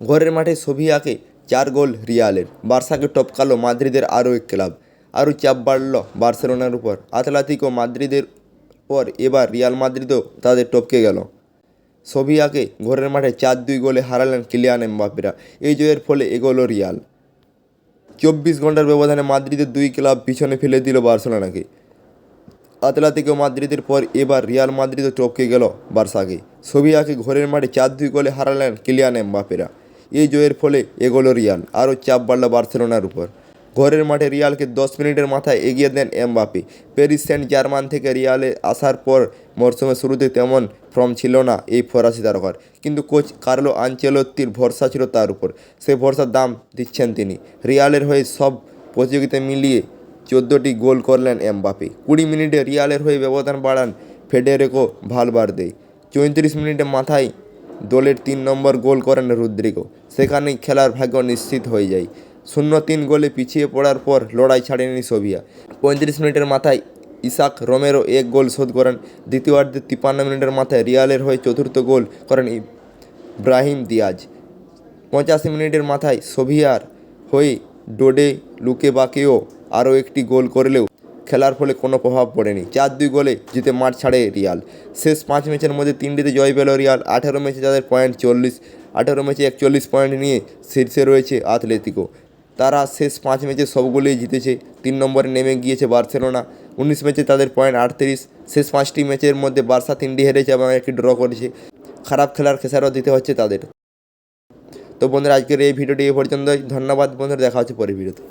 ঘরের মাঠে সোভিয়াকে চার গোল রিয়ালের। বার্সাকে টপকালো মাদ্রিদের আরও এক ক্লাব। আরও চাপ বাড়ল বার্সেলোনার উপর। আতলাতিকো মাদ্রিদের পর এবার রিয়াল মাদ্রিদও তাদের টপকে গেল। সোভিয়াকে ঘরের মাঠে চার দুই গোলে হারালেন কিলিয়ান এমবাপেরা এই জয়ের ফলে এগোলো রিয়াল। চব্বিশ ঘণ্টার ব্যবধানে মাদ্রিদের দুই ক্লাব পিছনে ফেলে দিল বার্সেলোনাকে। আতলাতিকো মাদ্রিদের পর এবার রিয়াল মাদ্রিদও টপকে গেল বার্সাকে। সোভিয়াকে ঘরের মাঠে চার দুই গোলে হারালেন কিলিয়ান এমবাপেরা এই জয়ের ফলে এগোলো রিয়াল, আরও চাপ বাড়ল বার্সেলোনার উপর। ঘরের মাঠে রিয়ালকে দশ মিনিটের মাথায় এগিয়ে দেন এমবাপে প্যারিস সেন্ট জার্মান থেকে রিয়ালে আসার পর মরশুমের শুরুতে তেমন ফর্ম ছিল না এই ফরাসি তারকার, কিন্তু কোচ কার্লো আনচেলত্তির ভরসা ছিল তার উপর। সে ভরসার দাম দিচ্ছেন তিনি। রিয়ালের হয়ে সব প্রতিযোগিতা মিলিয়ে চোদ্দোটি গোল করলেন এমবাপে কুড়ি মিনিটে রিয়ালের হয়ে ব্যবধান বাড়ান ফেডেরেকো ভালবার দেয় চৌত্রিশ মিনিটে মাথায় দলের তিন নম্বর গোল করেন রুদ্রিগো। সেখানেই খেলার ভাগ্য নিশ্চিত হয়ে যায়। শূন্য তিন গোলে পিছিয়ে পড়ার পর লড়াই ছাড়েনি সোভিয়া। পঁয়ত্রিশ মিনিটের মাথায় ইসাক রোমেরো এক গোল শোধ করেন। দ্বিতীয়ার্ধে তিপ্পান্ন মিনিটের মাথায় রিয়ালের হয়ে চতুর্থ গোল করেন ইব্রাহিম দিয়াজ। পঁচাশি মিনিটের মাথায় সোভিয়ার হয়ে ডোডে লুকে বাকেও আরও একটি গোল করলেও খেলার ফলে কোনো প্রভাব পড়েনি। চার দুই গোলে জিতে মাঠ ছাড়ে রিয়াল। শেষ পাঁচ ম্যাচের মধ্যে তিনটিতে জয় পেল রিয়াল। আঠেরো ম্যাচে তাদের পয়েন্ট চল্লিশ, আঠেরো ম্যাচে একচল্লিশ পয়েন্ট নিয়ে শীর্ষে রয়েছে আতলেতিকো। তারা শেষ পাঁচ ম্যাচে সবগুলোই জিতেছে। তিন নম্বরে নেমে গিয়েছে বার্সেলোনা। উনিশ ম্যাচে তাদের পয়েন্ট আটত্রিশ, শেষ পাঁচটি ম্যাচের মধ্যে বার্সা তিনটি হেরেছে এবং একটি ড্র করেছে। খারাপ খেলার খেসারও দিতে হচ্ছে তাদের। তো বন্ধুরা, আজকের এই ভিডিওটি এ পর্যন্তই। ধন্যবাদ বন্ধুরা, দেখা হচ্ছে পরের ভিডিওতে।